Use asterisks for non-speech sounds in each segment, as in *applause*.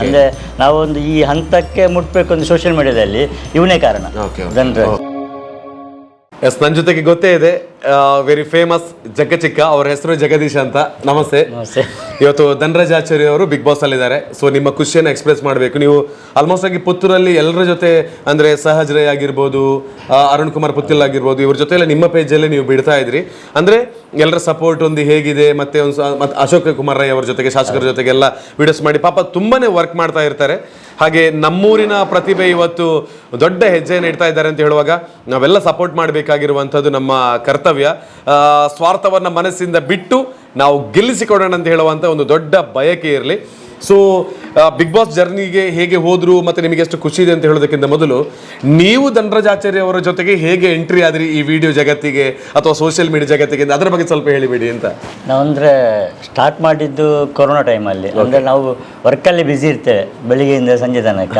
ಅಂದ್ರೆ ನಾವೊಂದು ಈ ಹಂತಕ್ಕೆ ಮುಟ್ಬೇಕು ಒಂದು ಸೋಷಿಯಲ್ ಮೀಡಿಯಾದಲ್ಲಿ ಇವನೇ ಕಾರಣ. ಜನರು. ಎಸ್ ನನ್ನ ಜೊತೆಗೆ ಗೊತ್ತೇ ಇದೆ. ವೆರಿ ಫೇಮಸ್ ಜಗಚಿಕ್ಕ ಅವ್ರ ಹೆಸರು ಜಗದೀಶ್ ಅಂತ. ನಮಸ್ತೆ. ಇವತ್ತು ಧನರಾಜ್ ಆಚಾರ್ಯ ಅವರು ಬಿಗ್ ಬಾಸ್ ಅಲ್ಲಿದ್ದಾರೆ. ಸೊ ನಿಮ್ಮ ಖುಷಿಯನ್ನು ಎಕ್ಸ್ಪ್ರೆಸ್ ಮಾಡಬೇಕು. ನೀವು ಆಲ್ಮೋಸ್ಟ್ ಆಗಿ ಪುತ್ತೂರಲ್ಲಿ ಎಲ್ಲರ ಜೊತೆ ಅಂದ್ರೆ ಸಹಜ್ ರೈ ಆಗಿರ್ಬೋದು ಅರುಣ್ ಕುಮಾರ್ ಪುತ್ತಿಲ್ ಆಗಿರ್ಬೋದು ಇವ್ರ ಜೊತೆ ಎಲ್ಲ ನಿಮ್ಮ ಪೇಜಲ್ಲಿ ನೀವು ಬಿಡ್ತಾ ಇದ್ರಿ. ಅಂದ್ರೆ ಎಲ್ಲರ ಸಪೋರ್ಟ್ ಒಂದು ಹೇಗಿದೆ ಮತ್ತೆ ಒಂದು ಅಶೋಕ್ ಕುಮಾರ್ ರೈ ಅವ್ರ ಜೊತೆಗೆ ಶಾಸಕರ ಜೊತೆಗೆಲ್ಲ ವಿಡಿಯೋಸ್ ಮಾಡಿ ಪಾಪ ತುಂಬಾನೇ ವರ್ಕ್ ಮಾಡ್ತಾ ಇರ್ತಾರೆ. ಹಾಗೆ ನಮ್ಮೂರಿನ ಪ್ರತಿಭೆ ಇವತ್ತು ದೊಡ್ಡ ಹೆಜ್ಜೆಯನ್ನು ಇಡ್ತಾ ಇದ್ದಾರೆ ಅಂತ ಹೇಳುವಾಗ ನಾವೆಲ್ಲ ಸಪೋರ್ಟ್ ಮಾಡಬೇಕಾಗಿರುವಂಥದ್ದು ನಮ್ಮ ಕರ್ತವ್ಯ. ಆ, ಸ್ವಾರ್ಥವನ್ನ ಮನಸ್ಸಿಂದ ಬಿಟ್ಟು ನಾವು ಗೆಲ್ಲಿಸಿಕೊಡೋಣ ಅಂತ ಹೇಳುವಂಥ ಒಂದು ದೊಡ್ಡ ಬಯಕೆ ಇರಲಿ. ಸೊ ಬಿಗ್ ಬಾಸ್ ಜರ್ನಿಗೆ ಹೇಗೆ ಹೋದರು ಮತ್ತು ನಿಮಗೆ ಎಷ್ಟು ಖುಷಿ ಇದೆ ಅಂತ ಹೇಳೋದಕ್ಕಿಂತ ಮೊದಲು ನೀವು ಧನರಾಜ್ ಆಚಾರ್ಯ ಅವರ ಜೊತೆಗೆ ಹೇಗೆ ಎಂಟ್ರಿ ಆದ್ರಿ ಈ ವಿಡಿಯೋ ಜಗತ್ತಿಗೆ ಅಥವಾ ಸೋಷಿಯಲ್ ಮೀಡಿಯಾ ಜಗತ್ತಿಗೆ ಅದರ ಬಗ್ಗೆ ಸ್ವಲ್ಪ ಹೇಳಿಬಿಡಿ ಅಂತ. ನಾವಂದ್ರೆ ಸ್ಟಾರ್ಟ್ ಮಾಡಿದ್ದು ಕೊರೋನಾ ಟೈಮಲ್ಲಿ ಅಂದರೆ ನಾವು ವರ್ಕಲ್ಲಿ ಬ್ಯುಸಿ ಇರ್ತೇವೆ ಬೆಳಿಗ್ಗೆಯಿಂದ ಸಂಜೆ ತನಕ.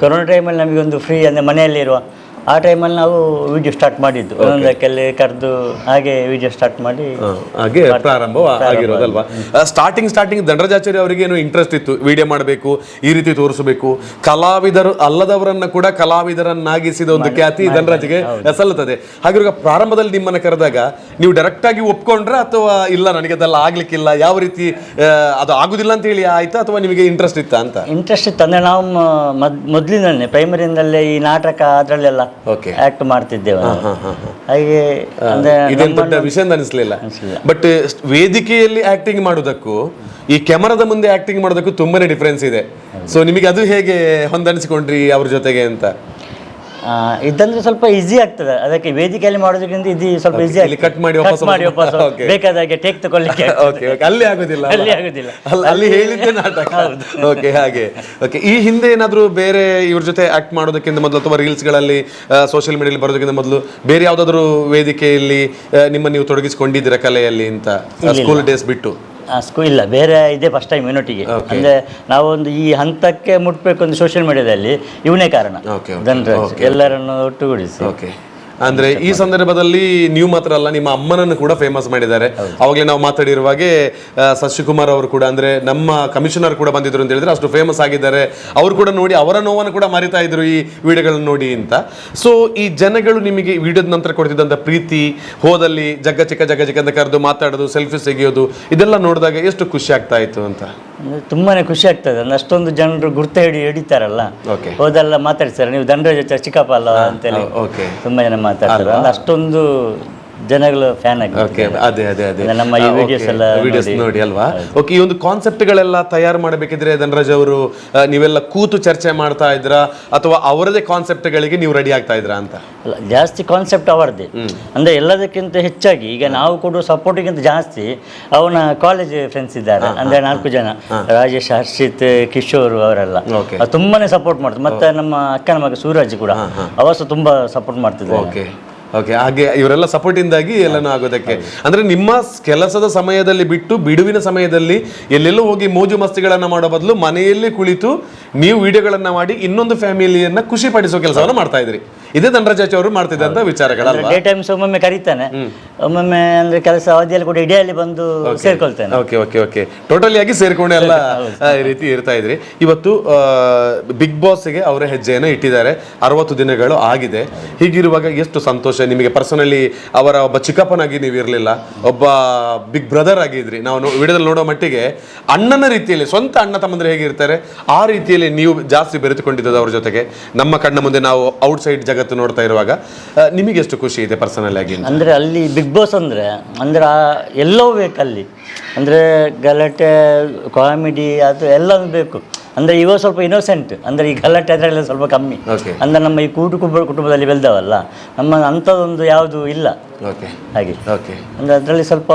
ಕೊರೋನಾ ಟೈಮಲ್ಲಿ ನಮಗೆ ಒಂದು ಫ್ರೀ ಅಂದರೆ ಮನೆಯಲ್ಲಿರುವ ಆ ಟೈಮಲ್ಲಿ ನಾವು ವಿಡಿಯೋ ಸ್ಟಾರ್ಟ್ ಮಾಡಿದ್ದು. ಒಂದಕ್ಕೆಲ್ಲಿ ಕರೆದು ಹಾಗೆ ವಿಡಿಯೋ ಸ್ಟಾರ್ಟ್ ಮಾಡಿ ಹಾಗೆ ಪ್ರಾರಂಭ ಆಗಿರೋದಲ್ವಾ? ಸ್ಟಾರ್ಟಿಂಗ್ ಸ್ಟಾರ್ಟಿಂಗ್ ದಂಡರಾಜಾಚಾರ್ಯ ಅವರಿಗೆ ಏನು ಇಂಟ್ರೆಸ್ಟ್ ಇತ್ತು. ವಿಡಿಯೋ ಮಾಡಬೇಕು ಈ ರೀತಿ ತೋರಿಸಬೇಕು. ಕಲಾವಿದರು ಅಲ್ಲದವರನ್ನ ಕೂಡ ಕಲಾವಿದರನ್ನಾಗಿಸಿದ ಒಂದು ಖ್ಯಾತಿ ಧನರಾಜ್ಗೆ ಸಲ್ಲುತ್ತದೆ. ಹಾಗಿರುವಾಗ ಪ್ರಾರಂಭದಲ್ಲಿ ನಿಮ್ಮನ್ನ ಕರೆದಾಗ ನೀವು ಡೈರೆಕ್ಟ್ ಆಗಿ ಒಪ್ಕೊಂಡ್ರೆ ಅಥವಾ ಇಲ್ಲ ನನಗೆ ಅದೆಲ್ಲ ಆಗ್ಲಿಕ್ಕಿಲ್ಲ ಯಾವ ರೀತಿ ಅದು ಆಗುದಿಲ್ಲ ಅಂತ ಹೇಳಿ ಆಯ್ತಾ ಅಥವಾ ನಿಮಗೆ ಇಂಟ್ರೆಸ್ಟ್ ಇತ್ತಾ ಅಂತ? ಇಂಟ್ರೆಸ್ಟ್ ಇತ್ತು. ಅಂದ್ರೆ ನಾವು ಮೊದಲಿನಲ್ಲೇ ಪ್ರೈಮರಿಯಿಂದಲೇ ಈ ನಾಟಕ ಅದರಲ್ಲೆಲ್ಲ ಓಕೆ ಆ್ಯಕ್ಟ್ ಮಾಡ್ತಿದ್ದೇವೆ. ಹಾಗೆ ಅಂದರೆ ಇದೇನು ದೊಡ್ಡ ವಿಷಯ ಅಂತ ಅನಿಸ್ಲಿಲ್ಲ. ಬಟ್ ವೇದಿಕೆಯಲ್ಲಿ ಆಕ್ಟಿಂಗ್ ಮಾಡೋದಕ್ಕೂ ಈ ಕ್ಯಾಮರಾದ ಮುಂದೆ ಆಕ್ಟಿಂಗ್ ಮಾಡೋದಕ್ಕೂ ತುಂಬಾನೇ ಡಿಫ್ರೆನ್ಸ್ ಇದೆ. ಸೊ ನಿಮಗೆ ಅದು ಹೇಗೆ ಹೊಂದಾಣಿಸಿಕೊಂಡ್ರಿ ಅವ್ರ ಜೊತೆಗೆ ಅಂತ? ಇದಂದ್ರೆ ಸ್ವಲ್ಪ ಈಸಿ ಆಗ್ತದೆ. ಅದಕ್ಕೆ ವೇದಿಕೆಯಲ್ಲಿ ಮಾಡೋದಕ್ಕಿಂತ ಇದು ಸ್ವಲ್ಪ ಈಸಿ ಇಲ್ಲಿ ಕಟ್ ಮಾಡಿ ವಾಪಸ್ ಮಾಡಿ ವಾಪಸ್ Okay. ಟೇಕ್ ತಗೊಳ್ಳಿಕ್ಕೆ *laughs* ಓಕೆ ಓಕೆ ಅಲ್ಲಿ ಆಗೋದಿಲ್ಲ ಅಲ್ಲಿ? ಆಗೋದಿಲ್ಲ. ಅಲ್ಲಿ- ಅಲ್ಲಿ ಹೇಳಿದ್ದೆ ನಾಟಕ. *laughs* ಓಕೆ ಹಾಗೆ. ಓಕೆ ಈ ಹಿಂದೆ ಏನಾದರೂ ಬೇರೆ ಇವ್ರ ಜೊತೆ ಆಕ್ಟ್ ಮಾಡೋದಕ್ಕಿಂತ ಮೊದಲು ಅಥವಾ ರೀಲ್ಸ್ಗಳಲ್ಲಿ ಸೋಷಿಯಲ್ ಮೀಡಿಯಲ್ಲಿ ಬರೋದಕ್ಕಿಂತ ಮೊದಲು ಬೇರೆ ಯಾವ್ದಾದ್ರು ವೇದಿಕೆಯಲ್ಲಿ ಆ, ನಿಮ್ಮ ನೀವು ತೊಡಗಿಸಿಕೊಂಡಿದ್ದೀರಾ ಕಲೆಯಲ್ಲಿ ಅಂತ? ಸ್ಕೂಲ್ ಡೇಸ್ ಬಿಟ್ಟು? ಸ್ಕೂ ಇಲ್ಲ. ಬೇರೆ ಇದೇ ಫಸ್ಟ್ ಟೈಮ್ ಯೂನಿಟಿಗೆ ಅಂದ್ರೆ ನಾವೊಂದು ಈ ಹಂತಕ್ಕೆ ಮುಟ್ಬೇಕು ಒಂದು ಸೋಷಿಯಲ್ ಮೀಡಿಯಾದಲ್ಲಿ ಇವನೇ ಕಾರಣ. ಜನರ ಎಲ್ಲರನ್ನು ಒಟ್ಟುಗೂಡಿಸಿ. ಓಕೆ ಅಂದ್ರೆ ಈ ಸಂದರ್ಭದಲ್ಲಿ ನೀವು ಮಾತ್ರ ಅಲ್ಲ ನಿಮ್ಮ ಅಮ್ಮನನ್ನು ಕೂಡ ಫೇಮಸ್ ಮಾಡಿದ್ದಾರೆ. ಅವಾಗಲೇ ನಾವು ಮಾತಾಡಿರುವಾಗೆ ಹಾಗೆ ಶಶಿಕುಮಾರ್ ಅವರು ಕೂಡ ಅಂದ್ರೆ ನಮ್ಮ ಕಮಿಷನರ್ ಕೂಡ ಬಂದಿದ್ರು ಅಂತ ಹೇಳಿದ್ರೆ ಅಷ್ಟು ಫೇಮಸ್ ಆಗಿದ್ದಾರೆ. ಅವರು ಕೂಡ ನೋಡಿ ಅವರ ನೋವನ್ನು ಕೂಡ ಮರಿತಾ ಇದ್ರು ಈ ವಿಡಿಯೋಗಳನ್ನು ನೋಡಿ ಅಂತ. ಸೊ ಈ ಜನಗಳು ನಿಮಗೆ ವಿಡಿಯೋದ ನಂತರ ಕೊಡ್ತಿದ್ದಂಥ ಪ್ರೀತಿ ಹೋದಲ್ಲಿ ಜಗ್ಗ ಚಿಕ್ಕ ಜಗ್ಗ ಚಿಕ್ಕ ಅಂತ ಕರೆದು ಮಾತಾಡೋದು ಸೆಲ್ಫಿ ತೆಗೆಯೋದು ಇದೆಲ್ಲ ನೋಡಿದಾಗ ಎಷ್ಟು ಖುಷಿ ಆಗ್ತಾ ಇತ್ತು ಅಂತ? ತುಂಬಾನೇ ಖುಷಿ ಆಗ್ತದೆ. ಅಂದ್ರೆ ಅಷ್ಟೊಂದು ಜನರು ಗುರ್ತ ಹಿಡಿ ಹಿಡಿತಾರಲ್ಲ. ಹೋದಲ್ಲ ಮಾತಾಡ್ತಾರೆ. ನೀವು ಧನರಾಜ್ ಹತ್ರ ಚಿಕ್ಕಪ್ಪ ಅಲ್ಲ ಅಂತೇಳಿ. ತುಂಬಾ ಜನ ಮಾತಾಡ್ತಾರೆ. ಅಂದ್ರೆ ಅಷ್ಟೊಂದು ಜನಗಳು ಫ್ಯಾನ್ ಆಗಿ ಓಕೆ ಅದೇ ಅದೇ ಅದೇ. ನಮ್ಮ ಈ videos ಎಲ್ಲ ವಿಡಿಯೋಸ್ ನೋಡಿ. ಅಲ್ವಾ? ಓಕೆ ಈ ಒಂದು ಕಾನ್ಸೆಪ್ಟ್ಗಳೆಲ್ಲ ತಯಾರು ಮಾಡಬೇಕಿದ್ರೆ ಧನರಾಜ್ ಅವರು ನೀವೆಲ್ಲ ಕೂತು ಚರ್ಚೆ ಮಾಡ್ತಾ ಇದ್ರಾ? ಅಥವಾ ಅವರದೇ ಕಾನ್ಸೆಪ್ಟ್ಗಳಿಗೆ ನೀವು ರೆಡಿ ಆಗ್ತಾ ಇದ್ರಾ ಅಂತ? ಅಲ್ಲ ಜಾಸ್ತಿ ಕಾನ್ಸೆಪ್ಟ್ ಅವರದ್ದೇ ಅಂದ್ರೆ ಎಲ್ಲದಕ್ಕಿಂತ ಹೆಚ್ಚಾಗಿ ಈಗ ನಾವು ಕೊಡುವ ಸಪೋರ್ಟಿಗಿಂತ ಜಾಸ್ತಿ ಅವನ ಕಾಲೇಜ್ ಫ್ರೆಂಡ್ಸ್ ಇದ್ದಾರೆ. ಅಂದ್ರೆ ನಾಲ್ಕು ಜನ. ರಾಜೇಶ್ ಹರ್ಷಿತ್ ಕಿಶೋರ್ ಅವರೆಲ್ಲ. ತುಂಬಾನೇ ಸಪೋರ್ಟ್ ಮಾಡ್ತಾರೆ. ಮತ್ತೆ ನಮ್ಮ ಅಕ್ಕನ ಮಗ ಸೂರಜ್ ಕೂಡ ಅವಸ ತುಂಬಾ ಸಪೋರ್ಟ್ ಮಾಡ್ತಿದ್ದಾರೆ. ಓಕೆ ಹಾಗೆ ಇವರೆಲ್ಲ ಸಪೋರ್ಟಿಂದಾಗಿ ಎಲ್ಲನೂ ಆಗೋದಕ್ಕೆ. ಅಂದ್ರೆ ನಿಮ್ಮ ಕೆಲಸದ ಸಮಯದಲ್ಲಿ ಬಿಟ್ಟು ಬಿಡುವಿನ ಸಮಯದಲ್ಲಿ ಎಲ್ಲೆಲ್ಲೋ ಹೋಗಿ ಮೋಜು ಮಸ್ತಿಗಳನ್ನ ಮಾಡೋ ಬದಲು ಮನೆಯಲ್ಲಿ ಕುಳಿತು ನೀವು ವಿಡಿಯೋಗಳನ್ನ ಮಾಡಿ ಇನ್ನೊಂದು ಫ್ಯಾಮಿಲಿಯನ್ನ ಖುಷಿ ಪಡಿಸೋ ಕೆಲಸವನ್ನ ಮಾಡ್ತಾ ಇದ್ರಿ. ಇದೇ ಧನರಾಜ್ ಅವರು ಮಾಡ್ತಿದ್ದಂತ ವಿಚಾರಗಳಲ್ಲ ಡೇ ಟೈಮ್ಸ್ ಒಮ್ಮೊಮ್ಮೆ ಕರೀತಾನೆ. ಒಮ್ಮೊಮ್ಮೆ ಅಂದ್ರೆ ಕೆಲಸ ಅವಧಿಯಲ್ಲಿ ಕೂಡ ಇಡಿಯಲ್ಲಿ ಬಂದು ಸೇರ್ಕೊಳ್ತೇನೆ. ಓಕೆ ಓಕೆ ಓಕೆ ಟೋಟಲಿ ಆಗಿ ಸೇರ್ಕೊಂಡೆ ಅಲ್ಲ *laughs* ಈ ರೀತಿ ಇರ್ತಾ ಇದ್ರಿ. ಇವತ್ತು ಬಿಗ್ ಬಾಸ್ಗೆ ಅವರ ಹೆಜ್ಜೆಯನ್ನು ಇಟ್ಟಿದ್ದಾರೆ. ಅರವತ್ತು ದಿನಗಳು ಆಗಿದೆ. ಹೀಗಿರುವಾಗ ಎಷ್ಟು ಸಂತೋಷ. ನಿಮಗೆ ಪರ್ಸನಲಿ ಅವರ ಒಬ್ಬ ಚಿಕ್ಕಪ್ಪನಾಗಿ ನೀವು ಇರಲಿಲ್ಲ. ಒಬ್ಬ ಬಿಗ್ ಬ್ರದರ್ ಆಗಿದ್ರಿ ನಾವು ವಿಡಿಯೋದಲ್ಲಿ ನೋಡೋ ಮಟ್ಟಿಗೆ ಅಣ್ಣನ ರೀತಿಯಲ್ಲಿ ಸ್ವಂತ ಅಣ್ಣ ತಮ್ಮಂದ್ರೆ ಹೇಗಿರ್ತಾರೆ ಆ ರೀತಿಯಲ್ಲಿ ನೀವು ಜಾಸ್ತಿ ಬೆರೆತುಕೊಂಡಿದ್ದದ ಅವ್ರ ಜೊತೆಗೆ. ನಮ್ಮ ಕಣ್ಣ ಮುಂದೆ ನಾವು ಔಟ್ಸೈಡ್ ಜಗತ್ತು ನೋಡ್ತಾ ಇರುವಾಗ ನಿಮಗೆ ಎಷ್ಟು ಖುಷಿ ಇದೆ ಪರ್ಸನಲ್ ಆಗಿ ಅಂದರೆ ಅಲ್ಲಿ ಬಿಗ್ ಬಾಸ್ ಅಂದರೆ ಅಂದರೆ ಎಲ್ಲವೂ ಬೇಕು ಅಲ್ಲಿ. ಅಂದರೆ ಗಲಾಟೆ ಕಾಮಿಡಿ ಅದು ಎಲ್ಲವೂ ಬೇಕು. ಅಂದರೆ ಇವಾಗ ಸ್ವಲ್ಪ ಇನ್ನೋಸೆಂಟ್ ಅಂದರೆ ಈ ಗಲಾಟೆ ಅದರಲ್ಲಿ ಸ್ವಲ್ಪ ಕಮ್ಮಿ. ಅಂದರೆ ಅಂದ್ರೆ ನಮ್ಮ ಈ ಕೂಟು ಕುಟುಂಬ ಕುಟುಂಬದಲ್ಲಿ ಬೆಳೆದವಲ್ಲ ನಮ್ಮ ಅಂಥದ್ದೊಂದು ಯಾವುದು ಇಲ್ಲ. ಓಕೆ ಹಾಗೆ. ಓಕೆ ಅಂದ್ರೆ ಅದರಲ್ಲಿ ಸ್ವಲ್ಪ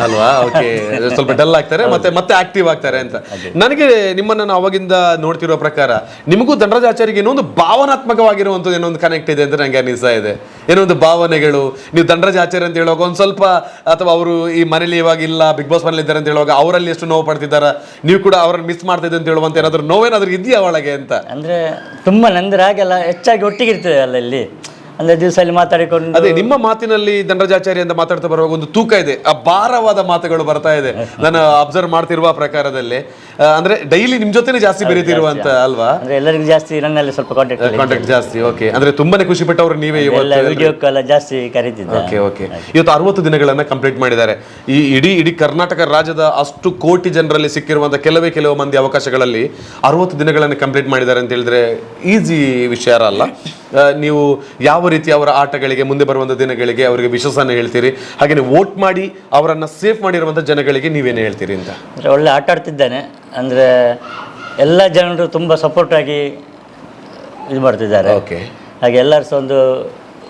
ಅಲ್ವಾ? ಓಕೆ *laughs* ಸ್ವಲ್ಪ ಡಲ್ ಆಗ್ತಾರೆ ಮತ್ತೆ ಮತ್ತೆ ಆಕ್ಟಿವ್ ಆಗ್ತಾರೆ ಅಂತ. ನನಗೆ ನಿಮ್ಮನ್ನ ನಾನು ಅವಾಗಿಂದ ನೋಡ್ತಿರೋ ಪ್ರಕಾರ ನಿಮಗೂ ಧನರಾಜ್ ಆಚಾರ್ಯಗೆ ಇನ್ನೊಂದು ಭಾವನಾತ್ಮಕವಾಗಿರುವಂಥದ್ದು ಏನೋ ಒಂದು ಕನೆಕ್ಟ್ ಇದೆ ಅಂತ ನಂಗೆ ಅನಿಸ್ತಾ ಇದೆ. ಏನೋ ಒಂದು ಭಾವನೆಗಳು. ನೀವು ಧನರಾಜ ಆಚಾರ್ಯ ಅಂತ ಹೇಳುವಾಗ ಒಂದು ಸ್ವಲ್ಪ ಅಥವಾ ಅವರು ಈ ಮನೇಲಿ ಇವಾಗ ಇಲ್ಲ ಬಿಗ್ ಬಾಸ್ ಮನೇಲಿ ಇದ್ದಾರೆ ಅಂತ ಹೇಳುವಾಗ ಅವರಲ್ಲಿ ಎಷ್ಟು ನೋವು ಪಡ್ತಿದ್ದಾರ? ನೀವು ಕೂಡ ಅವರನ್ನು ಮಿಸ್ ಮಾಡ್ತಿದ್ದೆ ಅಂತ ಹೇಳುವಂತ ಏನಾದ್ರು ನೋವೇನಾದ್ರೂ ಇದೆಯಾ ಒಳಗೆ ಅಂತ? ಅಂದ್ರೆ ತುಂಬಾ ನಂದ್ರೆ ಹಾಗೆಲ್ಲ ಹೆಚ್ಚಾಗಿ ಒಟ್ಟಿಗೆ ಇರ್ತದೆ ಅಲ್ಲ ಇಲ್ಲಿ ಅಂದರೆ ದಿವಸದಲ್ಲಿ ಮಾತಾಡಿಕೊಂಡು ಅದೇ ನಿಮ್ಮ ಮಾತಿನಲ್ಲಿ ದಂಡರಾಜಾಚಾರ್ಯ ಅಂತ ಮಾತಾಡ್ತಾ ಬರುವಾಗ ಒಂದು ತೂಕ ಇದೆ. ಆ ಭಾರವಾದ ಮಾತುಗಳು ಬರ್ತಾ ಇದೆ. ನಾನು ಅಬ್ಸರ್ವ್ ಮಾಡ್ತಿರುವ ಪ್ರಕಾರದಲ್ಲಿ. ಆ, ಅಂದ್ರೆ ಡೈಲಿ ನಿಮ್ ಜೊತೆನೇ ಜಾಸ್ತಿ ಬೆರೀತಿರುವಂತ ಅಲ್ವಾ? ಅಂದ್ರೆ ಎಲ್ಲರಿಗೂ ಜಾಸ್ತಿ ನನ್ನಲ್ಲಿ ಸ್ವಲ್ಪ ಕಾಂಟ್ಯಾಕ್ಟ್ ಕಾಂಟ್ಯಾಕ್ಟ್ ಜಾಸ್ತಿ ಓಕೆ ಅಂದ್ರೆ ತುಂಬಾನೇ ಖುಷಿ ಪಟ್ಟವರು ನೀವೇ ಎಲ್ಲ ಇವತ್ತು ಜಾಸ್ತಿ ಕರೀತಿದ್ದ. ಓಕೆ ಓಕೆ ಇವತ್ತು ಅರವತ್ತು ದಿನಗಳನ್ನ ಕಂಪ್ಲೀಟ್ ಮಾಡಿದ್ದಾರೆ. ಈ ಇಡೀ ಇಡೀ ಕರ್ನಾಟಕ ರಾಜ್ಯದ ಅಷ್ಟು ಕೋಟಿ ಜನರಲ್ಲಿ ಸಿಕ್ಕಿರುವಂತ ಕೆಲವೇ ಕೆಲವು ಮಂದಿ ಅವಕಾಶಗಳಲ್ಲಿ ಅರವತ್ತು ದಿನಗಳನ್ನು ಕಂಪ್ಲೀಟ್ ಮಾಡಿದ್ದಾರೆ ಅಂತ ಹೇಳಿದ್ರೆ ಈಸಿ ವಿಷಯ ಅಲ್ಲ. ನೀವು ಯಾವ ರೀತಿ ಅವರ ಆಟಗಳಿಗೆ ಮುಂದೆ ಬರುವಂತ ದಿನಗಳಿಗೆ ಅವರಿಗೆ ವಿಶ್ವಾಸನ ಹೇಳ್ತೀರಿ? ಹಾಗೆ ವೋಟ್ ಮಾಡಿ ಅವರನ್ನ ಸೇಫ್ ಮಾಡಿರುವಂತ ಜನಗಳಿಗೆ ನೀವೇನು ಹೇಳ್ತೀರಿ ಅಂತ? ಅಂದರೆ ಒಳ್ಳೆ ಆಟ ಆಡ್ತಿದ್ದಾನೆ. ಅಂದರೆ ಎಲ್ಲ ಜನರು ತುಂಬ ಸಪೋರ್ಟ್ ಆಗಿ ಇದು ಮಾಡ್ತಿದ್ದಾರೆ. ಓಕೆ ಹಾಗೆ ಎಲ್ಲರೂ ಸಹ ಒಂದು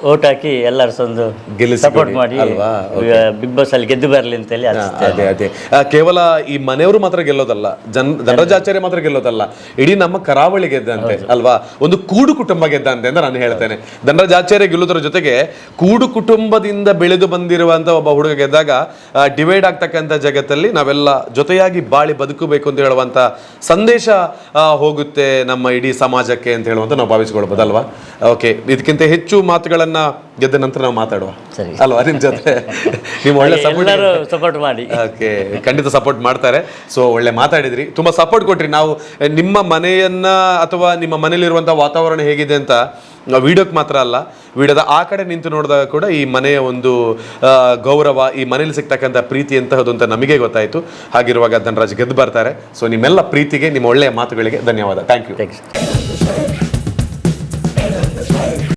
ಓಟ್ ಹಾಕಿ ಎಲ್ಲರೂ ಒಂದು ಗೆಲ್ಲಿಸಿ ಸಪೋರ್ಟ್ ಮಾಡಿ ಅಲ್ವಾ? ಬಿಗ್ ಬಾಸ್ ಅಲ್ಲಿ ಗೆದ್ದು ಬರಲಿ ಅಂತ ಹೇಳಿ ಅದೇ ಅದೇ. ಆ, ಕೇವಲ ಈ ಮನೆಯವರು ಮಾತ್ರ ಗೆಲ್ಲೋದಲ್ಲ ಜನ್ ಧನರಾಜಾಚಾರ್ಯ ಮಾತ್ರ ಗೆಲ್ಲೋದಲ್ಲ ಇಡೀ ನಮ್ಮ ಕರಾವಳಿ ಗೆದ್ದಂತೆ ಅಲ್ವಾ? ಒಂದು ಕೂಡು ಕುಟುಂಬ ಗೆದ್ದಂತೆ ಅಂತ ನಾನು ಹೇಳ್ತೇನೆ. ಧನರಾಜಾಚಾರ್ಯ ಗೆಲ್ಲುವುದರ ಜೊತೆಗೆ ಕೂಡು ಕುಟುಂಬದಿಂದ ಬೆಳೆದು ಬಂದಿರುವಂತ ಒಬ್ಬ ಹುಡುಗ ಗೆದ್ದಾಗ ಡಿವೈಡ್ ಆಗ್ತಕ್ಕಂಥ ಜಗತ್ತಲ್ಲಿ ನಾವೆಲ್ಲ ಜೊತೆಯಾಗಿ ಬಾಳಿ ಬದುಕಬೇಕು ಅಂತ ಹೇಳುವಂತ ಸಂದೇಶ ಆ, ಹೋಗುತ್ತೆ ನಮ್ಮ ಇಡೀ ಸಮಾಜಕ್ಕೆ ಅಂತ ಹೇಳುವಂತ ನಾವು ಭಾವಿಸ್ಕೊಳ್ಬೋದಲ್ವಾ? ಓಕೆ ಇದಕ್ಕಿಂತ ಹೆಚ್ಚು ಮಾತುಗಳನ್ನ ಗೆದ್ದ ನಂತರ ನಾವು ಮಾತಾಡುವ. ಸರಿ. ಅಲ್ವಾ ನಿಮ್ ಜೊತೆ? ನೀವು ಒಳ್ಳೆ ಸಪೋರ್ಟ್ ಎಲ್ಲರೂ ಸಪೋರ್ಟ್ ಮಾಡಿ. ಓಕೆ ಖಂಡಿತ ಸಪೋರ್ಟ್ ಮಾಡ್ತಾರೆ. ಸೊ ಒಳ್ಳೆ ಮಾತಾಡಿದ್ರಿ. ತುಂಬಾ ಸಪೋರ್ಟ್ ಕೊಟ್ರಿ. ನಾವು ನಿಮ್ಮ ಮನೆಯನ್ನ ಅಥವಾ ನಿಮ್ಮ ಮನೇಲಿರುವಂತಹ ವಾತಾವರಣ ಹೇಗಿದೆ ಅಂತ ವಿಡಿಯೋಕ್ಕೆ ಮಾತ್ರ ಅಲ್ಲ ವಿಡಿಯೋದ ಆ ಕಡೆ ನಿಂತು ನೋಡಿದಾಗ ಕೂಡ ಈ ಮನೆಯ ಒಂದು ಆ, ಗೌರವ ಈ ಮನೇಲಿ ಸಿಗ್ತಕ್ಕಂಥ ಪ್ರೀತಿ ಎಂತಹದ್ದು ಅಂತ ನಮಗೆ ಗೊತ್ತಾಯಿತು. ಹಾಗಿರುವಾಗ ಧನರಾಜ್ ಗೆದ್ದು ಬರ್ತಾರೆ. ಸೊ ನಿಮ್ಮೆಲ್ಲ ಪ್ರೀತಿಗೆ ನಿಮ್ಮ ಒಳ್ಳೆಯ ಮಾತುಗಳಿಗೆ ಧನ್ಯವಾದ. Thank you thanks